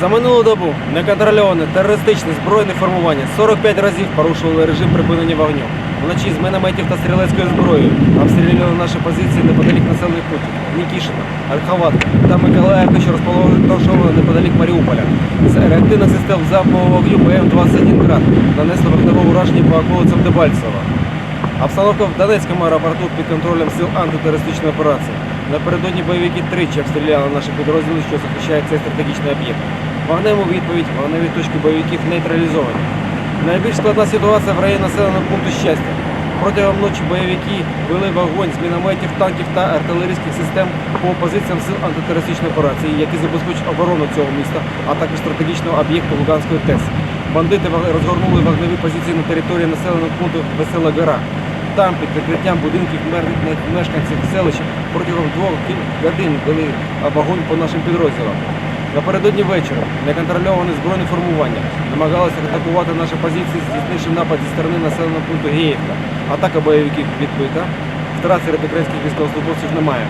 За минулу добу неконтрольоване терористичне збройне формування 45 разів порушувало режим припинення вогню. Вночі з мінометів та стрілецькою зброєю обстрілювали наші позиції неподалік населених пунктів Нікішина, Ольховатка та Миколаївка, що розположена неподалік Маріуполя. З реактивних систем залпового вогню БМ-21 «Град» нанесли вогневе ураження по околицям Дебальцева. Обстановка в Донецькому аеропорту під контролем сил антитерористичної операції. Напередодні бойовики тричі обстріляли наші підрозділи, що захищають цей стратегічний об'єкт. Вогнем у відповідь вогневі точки бойовиків нейтралізовані. Найбільш складна ситуація в районі населеного пункту щастя. Протягом ночі бойовики вели вогонь з мінометів, танків та артилерійських систем по позиціям сил антитерористичної операції, які забезпечують оборону цього міста, а також стратегічного об'єкту Луганської ТЕС. Бандити розгорнули вогневі позиції на території населеного пункту Весела Гора. Там під прикриттям будинків мешканців селища протягом двох годин вели вогонь по нашим підрозділам. Напередодні вечора неконтрольоване збройне формування намагалося атакувати наші позиції, здійснивши напад зі сторони населеного пункту Геївка. Атака бойовиків відбита. Втрат серед українських військовослужбовців немає.